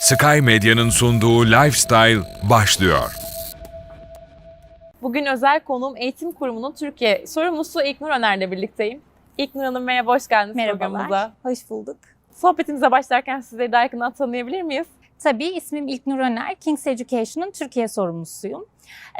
Sky Medya'nın sunduğu Lifestyle başlıyor. Bugün özel konuğum Eğitim Kurumu'nun Türkiye sorumlusu İlknur Öner'le birlikteyim. İlknur Hanım merhaba, hoş geldiniz programımıza. Merhabalar, hoş bulduk. Sohbetimize başlarken sizleri daha yakından tanıyabilir miyiz? Tabii ismim İlknur Öner, King's Education'ın Türkiye sorumlusuyum.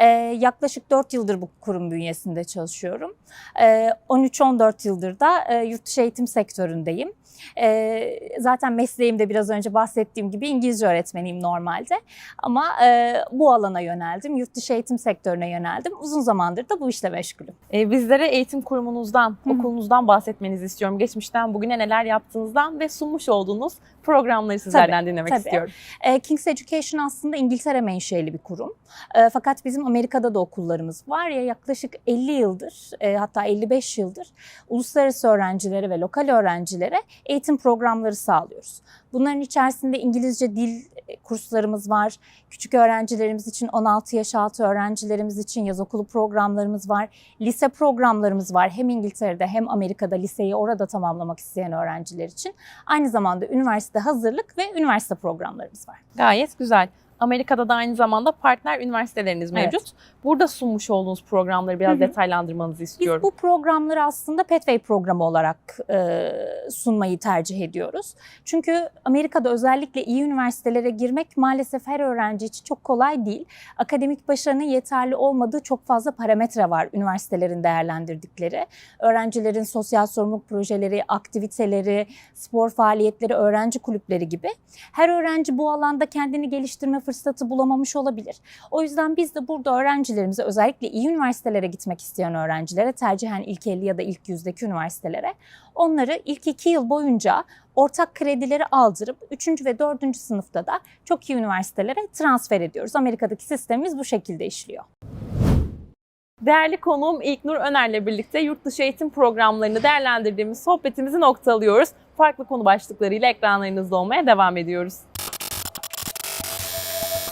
Ee, yaklaşık 4 yıldır bu kurum bünyesinde çalışıyorum. Ee, 13-14 yıldır da e, yurt dışı eğitim sektöründeyim. Ee, zaten mesleğimde biraz önce bahsettiğim gibi İngilizce öğretmeniyim normalde. Ama e, bu alana yöneldim, yurt dışı eğitim sektörüne yöneldim. Uzun zamandır da bu işle meşgulüm. Ee, bizlere eğitim kurumunuzdan, Hı okulunuzdan bahsetmenizi istiyorum. Geçmişten bugüne neler yaptığınızdan ve sunmuş olduğunuz programları sizlerden dinlemek tabii. istiyorum. E, King's Education aslında İngiltere menşeli bir kurum. E, fakat bizim Amerika'da da okullarımız var ya yaklaşık 50 yıldır e, hatta 55 yıldır uluslararası öğrencilere ve lokal öğrencilere eğitim programları sağlıyoruz. Bunların içerisinde İngilizce dil e, kurslarımız var. Küçük öğrencilerimiz için 16 yaş altı öğrencilerimiz için yaz okulu programlarımız var. Lise programlarımız var. Hem İngiltere'de hem Amerika'da liseyi orada tamamlamak isteyen öğrenciler için. Aynı zamanda üniversite hazırlık ve üniversite programlarımız var. Gayet güzel. Amerika'da da aynı zamanda partner üniversiteleriniz Evet. mevcut. Burada sunmuş olduğunuz programları biraz Hı hı. detaylandırmanızı Biz istiyorum. bu programları aslında Pathway programı olarak e, sunmayı tercih ediyoruz. Çünkü Amerika'da özellikle iyi üniversitelere girmek maalesef her öğrenci için çok kolay değil. Akademik başarının yeterli olmadığı çok fazla parametre var üniversitelerin değerlendirdikleri. Öğrencilerin sosyal sorumluluk projeleri, aktiviteleri, spor faaliyetleri, öğrenci kulüpleri gibi. Her öğrenci bu alanda kendini geliştirme fırsatı bulamamış olabilir. O yüzden biz de burada öğrencilerimize özellikle iyi üniversitelere gitmek isteyen öğrencilere tercihen ilk 50 ya da ilk yüzdeki üniversitelere onları ilk 2 yıl boyunca ortak kredileri aldırıp 3. ve 4. sınıfta da çok iyi üniversitelere transfer ediyoruz. Amerika'daki sistemimiz bu şekilde işliyor. Değerli konuğum İlknur Öner'le birlikte yurt dışı eğitim programlarını değerlendirdiğimiz sohbetimizi noktalıyoruz. Farklı konu başlıklarıyla ekranlarınızda olmaya devam ediyoruz.